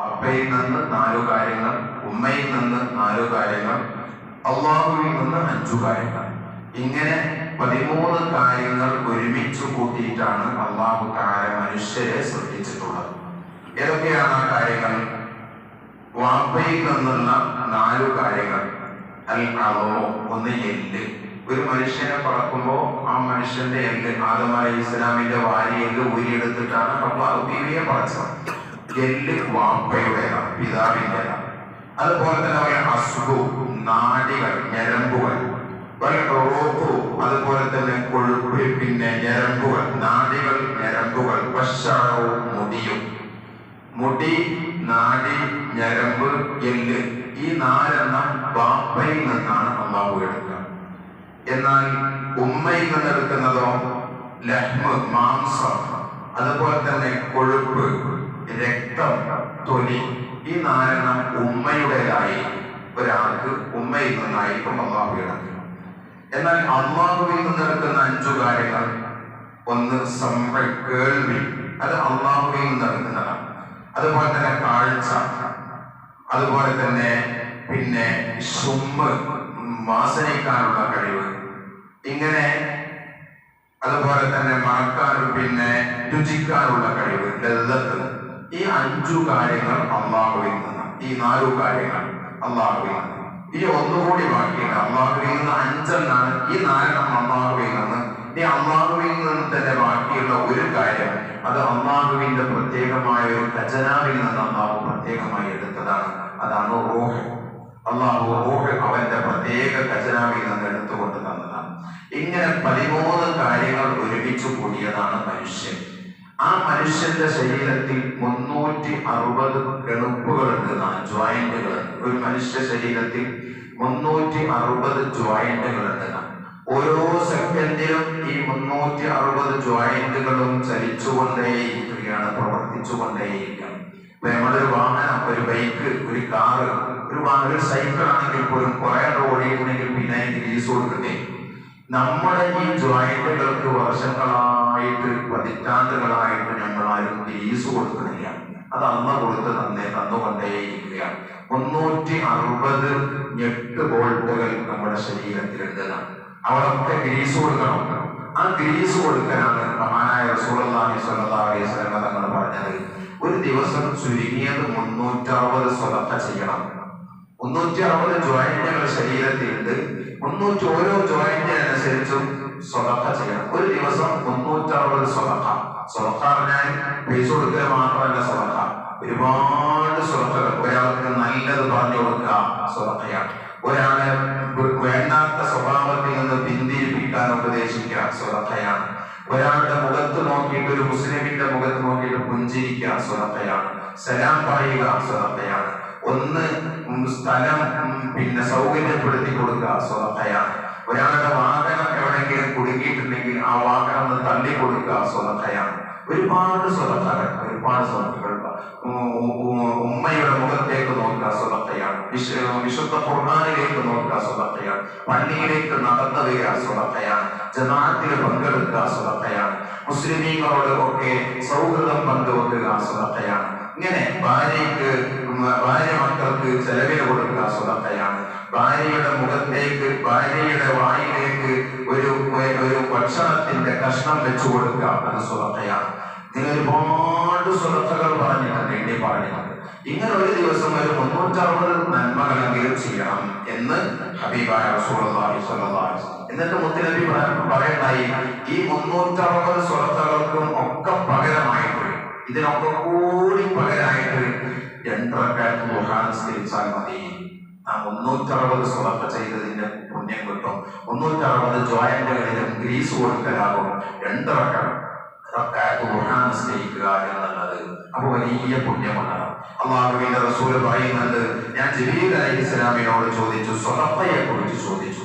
അപ്പയിൽ നിന്ന് നാലു കാര്യങ്ങൾ ഉമ്മയിൽ നിന്ന് നാലു കാര്യങ്ങൾ അള്ളാഹുവിൽ നിന്ന് അഞ്ചു കാര്യങ്ങൾ. ഇങ്ങനെ പതിമൂന്ന് കാര്യങ്ങൾ ഒരുമിച്ച് കൂട്ടിയിട്ടാണ് അള്ളാഹു താര മനുഷ്യരെ സൃഷ്ടിച്ചിട്ടുള്ളത്. ഏതൊക്കെയാണ് ആ കാര്യങ്ങൾ? വാപ്പയിൽ നിന്നുള്ള നാലു കാര്യങ്ങൾ. അൽ ഒന്ന് എല്ല്. ഒരു മനുഷ്യനെ പറക്കുമ്പോൾ ആ മനുഷ്യന്റെ എല്ല് ആദമായി ഇസ്ലാമിന്റെ വാരി എല്ല് ഊരിയെടുത്തിട്ടാണ് അള്ളാഹു ബീവിയെ പറച്ചത്. എല്ല് വാപ്പയുടെ പിതാവിന്റെതാണ് അതുപോലെ തന്നെ പറയാം അസുഖു നാടികൾ ഞരമ്പുകൾ ഒരു അതുപോലെ തന്നെ കൊഴുപ്പ് പിന്നെ ഞരമ്പുകൾ നാടികൾ ഞരമ്പുകൾ വശാറവും മുടിയും. മുടി നാടി ഞരമ്പ് എല്ല് ഈ നാലെണ്ണം ബാപ്പയിൽ നിന്നാണ് അള്ളാഹു എടുക്കുക. എന്നാൽ ഉമ്മയിൽ നിന്ന് എടുക്കുന്നതോ? ലഹ്മ് മാംസം അതുപോലെ തന്നെ കൊഴുപ്പ് രക്തം തൊലി ഈ നാരണം ഉമ്മയുടേതായി ഒരാൾക്ക് ഉമ്മയിൽ നിന്നായിരിക്കും അള്ളാഹു എന്നാൽ അള്ളാഹുവിൽ നിന്ന് എടുക്കുന്ന അഞ്ചു കാര്യങ്ങൾ ഒന്ന് സമ്മ കേൾവി. അത് അള്ളാഹുവിൽ നിന്ന് എടുക്കുന്നതാണ് അതുപോലെ തന്നെ കാഴ്ച. അതുപോലെ തന്നെ പിന്നെ സുമ്മ് വാസനിക്കാനുള്ള കഴിവ്. ഇങ്ങനെ അതുപോലെ തന്നെ മറക്കാനും പിന്നെ രുചിക്കാനുള്ള കഴിവ് ലളിതത്ത് ഈ അഞ്ചു കാര്യങ്ങൾ അള്ളാഹുവിൽ നിന്ന് ഈ നാലു കാര്യങ്ങൾ അള്ളാഹുവിൽ നിന്ന് ഈ ഒന്നുകൂടി ബാക്കിയുണ്ട്. അള്ളാഹുവിൽ നിന്ന് അഞ്ചെണ്ണാണ് ഈ നാലെണ്ണം അള്ളാഹുവിൽ നിന്ന് ഈ അള്ളാഹുവിൽ നിന്ന് തന്നെ ബാക്കിയുള്ള ഒരു കാര്യം അത് അള്ളാഹുവിന്റെ പ്രത്യേകമായ ഒരു ഖജനാവിൽ നിന്ന് അള്ളാഹു പ്രത്യേകമായി എടുത്തതാണ്. അതാണ് റോഹ്. അള്ളാഹു റോഹ് അവന്റെ പ്രത്യേക ഖജനാവിൽ നിന്ന് എടുത്തുകൊണ്ട് തന്നതാണ്. ഇങ്ങനെ പതിമൂന്ന് കാര്യങ്ങൾ ഒരുമിച്ച് കൂടിയതാണ് മനുഷ്യൻ. ആ മനുഷ്യന്റെ ശരീരത്തിൽ മുന്നൂറ്റി അറുപത് ഗണുപ്പുകളുണ്ട് ജോയിന്റുകൾ ഒരു മനുഷ്യ ശരീരത്തിൽ മുന്നൂറ്റി അറുപത് ജോയിന്റുകളുണ്ട് ഓരോ സെക്കൻഡിലും ഈ മുന്നൂറ്റി അറുപത് ജോയിന്റുകളും ചലിച്ചുകൊണ്ടേയിരിക്കുകയാണ് പ്രവർത്തിച്ചുകൊണ്ടേയിരിക്കുകയാണ് ഇപ്പൊ നമ്മളൊരു വാഹനം ഒരു ബൈക്ക് ഒരു കാറ് ഒരു വാഹനം ഒരു സൈക്കിൾ ആണെങ്കിൽ പോലും കുറെ ഓടിയിട്ടുണ്ടെങ്കിൽ പിന്നെ ഗ്രീസ് കൊടുക്കണ്ടേ നമ്മുടെ ഈ ജോയിന്റുകൾക്ക് വർഷങ്ങളായിട്ട് പതിറ്റാണ്ടുകളായിട്ട് നമ്മൾ ആരും ഫീസ് കൊടുക്കുന്നില്ല. അത് അന്ന് കൊടുത്ത് തന്നെ തന്നുകൊണ്ടേയിരിക്കുകയാണ്. മുന്നൂറ്റി അറുപത് ഞെട്ട് ബോൾട്ടുകൾ നമ്മുടെ ശരീരത്തിലുണ്ടെന്നാണ് അവിടൊക്കെ ഗ്രീസ് കൊടുക്കണം. ആ ഗ്രീസ് കൊടുക്കാനാണ് മഹാനായ വസല്ലം തങ്ങൾ പറഞ്ഞത്. ഒരു ദിവസം ചുരുങ്ങിയത് മുന്നൂറ്ററുപത് സ്വതക്ക ചെയ്യണം. മുന്നൂറ്റി അറുപത് ജോയിന്റുകൾ ശരീരത്തിലുണ്ട്. മുന്നൂറ്റി ഓരോ ജോയിന്റ് അനുസരിച്ചും സ്വതക്ക ചെയ്യണം. ഒരു ദിവസം മുന്നൂറ്റി അറുപത് സ്വതക്ക. സ്വതക്ക പറഞ്ഞാൽ പൈസ കൊടുക്കുക മാത്രമല്ല സ്വതക്ക. ഒരുപാട് സ്വതക്കകൾ ഒരാൾക്ക് നല്ലത് പറഞ്ഞു കൊടുക്കുക സ്വതക്കയാണ്. ഒരാളെ വേണ്ടാത്ത സ്വഭാവത്തിൽ നിന്ന് പിന്തിരിപ്പിക്കാൻ ഉപദേശിക്കുക സ്വതക്കയാണ്. ഒരാളുടെ മുഖത്ത് നോക്കിയിട്ട് ഒരു മുസ്ലിമിന്റെ മുഖത്ത് നോക്കിയിട്ട് പുഞ്ചിരിക്കുക സ്വതക്കയാണ്. സലാം പറയുക സ്വതക്കയാണ്. ഒന്ന് സ്ഥലം പിന്നെ സൗകര്യപ്പെടുത്തി കൊടുക്കുക സ്വതക്കയാണ് ഒരാളുടെ വാഹനം എവിടെയെങ്കിലും കുടുങ്ങിയിട്ടുണ്ടെങ്കിൽ ആ വാഹനം ഒന്ന് തള്ളി കൊടുക്കുക സ്വതക്കയാണ് ഒരുപാട് സ്വതക്കകൾ ഒരുപാട് സ്വതക്കകൾ ഉമ്മയുടെ മുഖത്തേക്ക് നോക്കുക സ്വതക്കയാണ് വിശുദ്ധ ഖുർആാനിലേക്ക് നോക്കുക സ്വതക്കയാണ് പള്ളിയിലേക്ക് നടന്നു വരിക സ്വതക്കയാണ് ജമാഅത്തിൽ പങ്കെടുക്കുക സ്വതക്കയാണ് മുസ്ലിമീങ്ങളോട് ഒക്കെ സൗഹൃദം പങ്കുവെക്കുക സ്വതക്കയാണ് ഇങ്ങനെ ഭാര്യക്ക് ഭാര്യ മക്കൾക്ക് ചെലവിന് കൊടുക്കുക സ്വതക്കയാണ് ഭാര്യയുടെ മുഖത്തേക്ക് ഭാര്യയുടെ വായിലേക്ക് ഒരു ഒരു ഭക്ഷണത്തിന്റെ കഷ്ണം വെച്ചു കൊടുക്കുക അത് സ്വതക്കയാണ് ഇങ്ങനെ ഒരുപാട് സ്വതക്കകൾ പറഞ്ഞിട്ടുണ്ട് എണ്ണി പറഞ്ഞിട്ടുണ്ട്. ഇങ്ങനെ ഒരു ദിവസം ഒരു മുന്നൂറ്ററുപത് നന്മകളെങ്കിലും ചെയ്യണം എന്ന് ഹബീബായ വസല്ലം എന്നിട്ട് മുത്തലബി പറയണ്ടായി ഈ മുന്നൂറ്ററുപത് സ്വതക്കകൾക്കും ഒക്കെ പകരമായിട്ട് ഇതിനൊക്കെ കൂടി പകരായിട്ട് രണ്ടരക്കാലത്ത് ദുഹാനുസ്കരിച്ചാൽ മതി. ആ മുന്നൂറ്ററുപത് സ്വതക്ക ചെയ്തതിന്റെ പുണ്യം കിട്ടും. മുന്നൂറ്ററുപത് ജോയിന്റുകളിലും ഗ്രീസ് കൊടുക്കലാകും. രണ്ടരക്കാലത്ത് ദുഹാനുസ്കരിക്കുക എന്നുള്ളത് അപ്പൊ വലിയ പുണ്യമാണ്. അള്ളാഹുവിന്റെ റസൂൽ പറയുന്നുണ്ട് ഞാൻ ജിബീൽ അലൈഹി ഇസ്ലാമിനോട് ചോദിച്ചു സ്വതപ്പയെ കുറിച്ച് ചോദിച്ചു.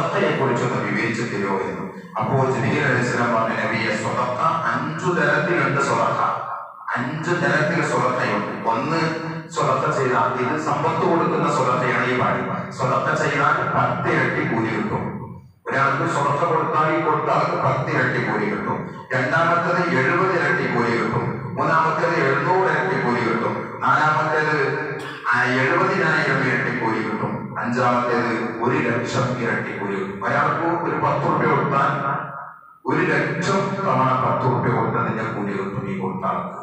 സ്വതപ്പയെ കുറിച്ചൊന്ന് വിവരിച്ചു തരുമോ എന്ന്. അപ്പോൾ ജിബിലി അലൈഹി ഇസ്ലാം പറഞ്ഞ നബിയെ സ്വതക്ക അഞ്ചു തരത്തിലുണ്ട് സ്വതക്ക അഞ്ചു തരത്തിൽ സ്വതക്കയുണ്ട് ഒന്ന് സ്വതക്ക ചെയ്താൽ ഇത് സമ്പത്ത് കൊടുക്കുന്ന സ്വതക്കയാണ് ഈ പാടി സ്വതക്ക ചെയ്താൽ പത്ത് ഇരട്ടി കൂലി കിട്ടും. ഒരാൾക്ക് സ്വതക്ക കൊടുത്താൽ ഈ കൊടുത്ത ആൾക്ക് പത്ത് ഇരട്ടി കൂലി കിട്ടും. രണ്ടാമത്തത് എഴുപത് ഇരട്ടി കൂലി കിട്ടും. മൂന്നാമത്തേത് എഴുന്നൂറ് ഇരട്ടി കൂലി കിട്ടും. നാലാമത്തേത് എഴുപതിനായിരം ഇരട്ടി കൂലി കിട്ടും. അഞ്ചാമത്തേത് ഒരു ലക്ഷം ഇരട്ടി കൂലി. ഒരാൾക്ക് ഒരു പത്ത് റുപ്യ കൊടുത്താൽ ഒരു ലക്ഷം തവണ പത്ത് റുപ്യ കൊടുത്തതിന്റെ കൂലി കിട്ടും ഈ കൊടുത്ത ആൾക്ക്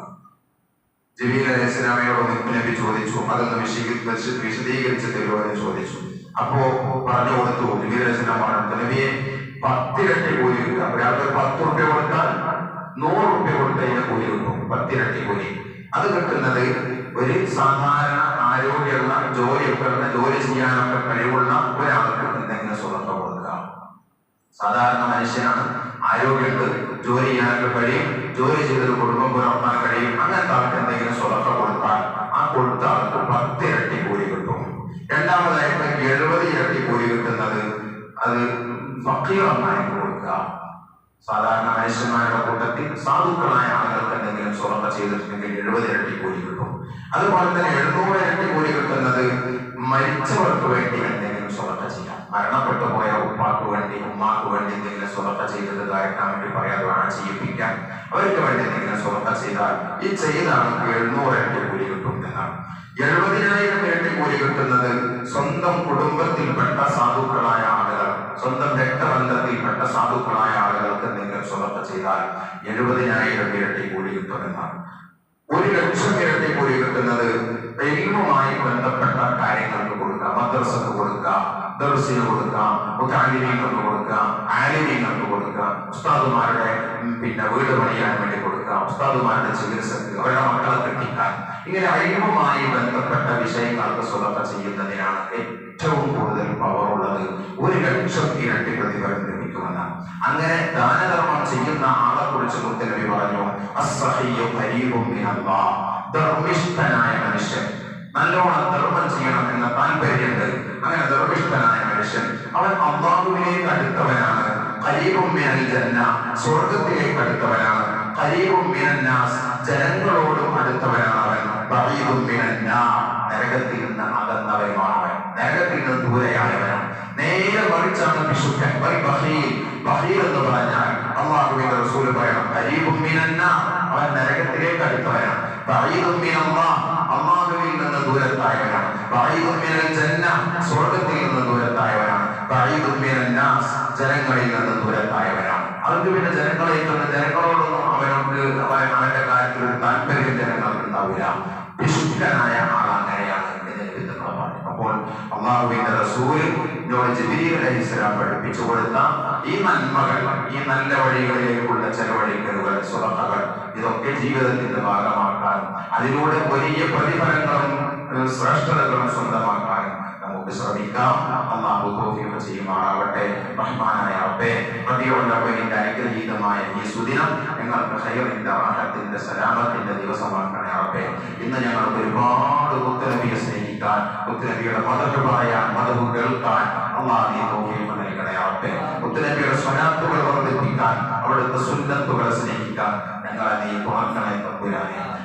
ജബീൽ അലൈഹി സ്വലാമയോട് നബി ചോദിച്ചു അതൊന്ന് വിശദീകരിച്ച് തരുമോ എന്ന് ചോദിച്ചു. അപ്പോ പറഞ്ഞു കൊടുത്തു. ജബീൽ അലൈഹി സ്വലാം പറഞ്ഞു നബിയെ പത്തിരട്ടി കൂലി കിട്ടുക ഒരാൾക്ക് ഒരു പത്ത് റുപ്യ കൊടുത്താൽ നൂറ് റുപ്യ കൊടുത്തതിന്റെ കൂലി കിട്ടും പത്തിരട്ടി കൂലി. അത് കിട്ടുന്നത് ഒരു സാധാരണ ആരോഗ്യമുള്ള ജോലിയൊക്കെ ഉള്ള ജോലി ചെയ്യാനൊക്കെ കഴിവുള്ള ഒരാൾക്ക് എന്തെങ്കിലും സ്വതന്ത്ര കൊടുക്കുക. സാധാരണ മനുഷ്യനാണ്. ആരോഗ്യമുണ്ട് ജോലി ചെയ്യാനൊക്കെ കഴിയും ജോലി ചെയ്തൊരു കുടുംബം പുലർത്താൻ കഴിയും അങ്ങനത്തെ ആൾക്ക് എന്തെങ്കിലും സ്വതന്ത്ര കൊടുത്താൽ ആ കൊടുത്ത ആൾക്ക് പത്ത് ഇരട്ടി കൂലി കിട്ടും. രണ്ടാമതായിട്ട് എഴുപത് ഇരട്ടി കൂലി കിട്ടുന്നത് അത് ഫക്കീറന്നായി കൊടുക്കുക. സാധാരണ മനുഷ്യന്മാരുടെ കൂട്ടത്തിൽ സാധുക്കളായ ആളുകൾക്ക് എന്തെങ്കിലും സ്വർണ ചെയ്തിട്ടുണ്ടെങ്കിൽ എഴുപത് ഇരട്ടി കൂലി കിട്ടും. അതുപോലെ തന്നെ എഴുന്നൂറ് വേണ്ടി ഉമ്മാക്ക് വേണ്ടി എന്തെങ്കിലും സ്വതന്ത്ര ചെയ്തത് വേണ്ടി പറയാതെ വേണം ചെയ്യിപ്പിക്കാൻ. അവർക്ക് വേണ്ടി എന്തെങ്കിലും സ്വതന്ത്ര ചെയ്താൽ ഈ ചെയ്താണ് എഴുന്നൂറ് ഇരട്ടി കൂലി കിട്ടും എന്നാണ്. എഴുപതിനായിരം ഇരട്ടി കൂലി കിട്ടുന്നത് സ്വന്തം കുടുംബത്തിൽപ്പെട്ട സാധുക്കളായ ആളുകൾ സ്വന്തം രക്തബന്ധത്തിൽപ്പെട്ട സാധുക്കളായ ആളുകൾക്ക് എന്തെങ്കിലും സ്വതന്ത്ര ചെയ്താൽ എഴുപതിനായിരം ഇരട്ടി കൂലി കിട്ടുമെന്നാണ് ഒരു ലക്ഷം ഇരട്ടി കൂലി കിട്ടുന്നത് ദൈവമായി ബന്ധപ്പെട്ട കാര്യങ്ങൾക്ക് കൊടുക്കുക മദ്രസക്ക് കൊടുക്കുക ദർസിന് കൊടുക്കാം മുത്താലിമീങ്ങൾക്ക് കൊടുക്കാം ആലിമീങ്ങൾക്ക് കൊടുക്കാം ഉസ്താദുമാരുടെ പിന്നെ വീട് പണിയാൻ വേണ്ടി കൊടുക്കാം ഉസ്താദുമാരുടെ ചികിത്സക്ക് അവരുടെ മക്കളെ കെട്ടിക്കാൻ. ഇങ്ങനെ അഴിവുമായി ബന്ധപ്പെട്ട വിഷയങ്ങൾക്ക് സ്വതന്ത്ര ചെയ്യുന്നതിനാണ് ഏറ്റവും കൂടുതൽ പവർ ഉള്ളത്. ഒരു ലക്ഷം ഇരട്ടി പ്രതിഫലം ലഭിക്കുമെന്നാണ് അങ്ങനെ ദാനധർമ്മം ചെയ്യുന്ന ആളെ കുറിച്ച് മുത്തലവി പറഞ്ഞു ധർമ്മിഷ്ഠനായ മനുഷ്യൻ നല്ലോണം ധർമ്മം ചെയ്യണം എന്ന താല്പര്യമുണ്ട്. അങ്ങനെ ധർമ്മിഷ്ഠനായ മനുഷ്യൻ. അവൻ അള്ളാഹുവിലേക്ക് അടുത്തവനാണ്. സ്വർഗത്തിലേക്ക് അടുത്തവനാണ്. ജനങ്ങളോടും അടുത്തവനാണ് അവൻ. നരകത്തിൽ നിന്ന് അകന്നവനുമാണ് നരകത്തിൽ നിന്ന് ദൂരെയായവനാണ്. നേരെ മറിച്ചാണ് വിശുദ്ധൻ. ബഖീൽ എന്ന് പറഞ്ഞാൽ അള്ളാഹുവിന്റെ റസൂൽ പറയണം. നാർ അവൻ നരകത്തിലേക്ക് അടുത്തവനാണ്. അള്ളാഹുവിൽ നിന്ന് ദൂരത്തായവനാണ്. സ്വർഗത്തിൽ നിന്ന് മിനൻ ജനങ്ങളിൽ നിന്ന് ദൂരത്തായവരാണ് അവർക്ക് പിന്നെ ജനങ്ങളെ ജനങ്ങളോടൊന്നും അവനോട് അവന്റെ കാര്യത്തിൽ ഒരു താല്പര്യം ജനങ്ങൾക്ക് ഉണ്ടാവില്ല. വിശുദ്ധനായ ആൾ അങ്ങനെയാണ് അപ്പോൾ അള്ളാഹുവിന്റെ റസൂൽ സ്വലാം പഠിപ്പിച്ചു കൊടുത്ത ഈ നന്മകൾ ഈ നല്ല വഴികളിലേക്കുള്ള ചെലവഴിക്കലുകൾ സുറക്കകൾ ഇതൊക്കെ ജീവിതത്തിന്റെ ഭാഗമാക്കാൻ അതിലൂടെ വലിയ പ്രതിഫലങ്ങളും ശ്രേഷ്ഠതകളും സ്വന്തമാക്കാനും നമുക്ക് ശ്രമിക്കാം. അള്ളാഹു തോഫിയൊക്കെ ചെയ്യുമാറാവട്ടെ. റഹ്മാനായ റബ്ബേ റബിയുള്ളവരിന്റെ അനുഗ്രഹീതമായ ഈ സുദിനം ഞങ്ങൾക്ക് ഹൈറിന്റെ റാഹത്തിന്റെ സലാമത്തിന്റെ ദിവസമാക്കണേ റബ്ബേ. ഇന്ന് ഞങ്ങൾക്ക് ഒരുപാട് മുത്തനബിയെ സ്നേഹിക്കാൻ മുത്തനബിയുടെ മതവ് പറയാൻ മതവ് കേൾക്കാൻ അള്ളാഹ് തോഫിയൊക്കെ നൽകണേ റബ്ബേ. മുത്തനബിയുടെ സ്വനാത്തുകൾ വർദ്ധിപ്പിക്കാൻ അവിടുത്തെ സുന്നത്തുകളെ സ്നേഹിക്കാൻ ഞങ്ങളെ നീ തുറക്കണേ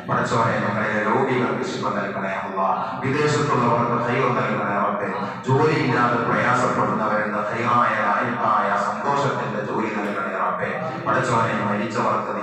പഠിച്ചവനെ മക്കളെ രോഗികൾക്ക് ശിവ നൽകണേ വിദേശത്തുള്ളവർക്ക് ഹൈവ നൽകണേ ജോലിയില്ലാതെ പ്രയാസപ്പെടുന്നവരെന്ന ആയ സന്തോഷത്തിന്റെ ജോലി നൽകണേ റബ്ബെ. പഠിച്ചവനെ മരിച്ചവർക്ക്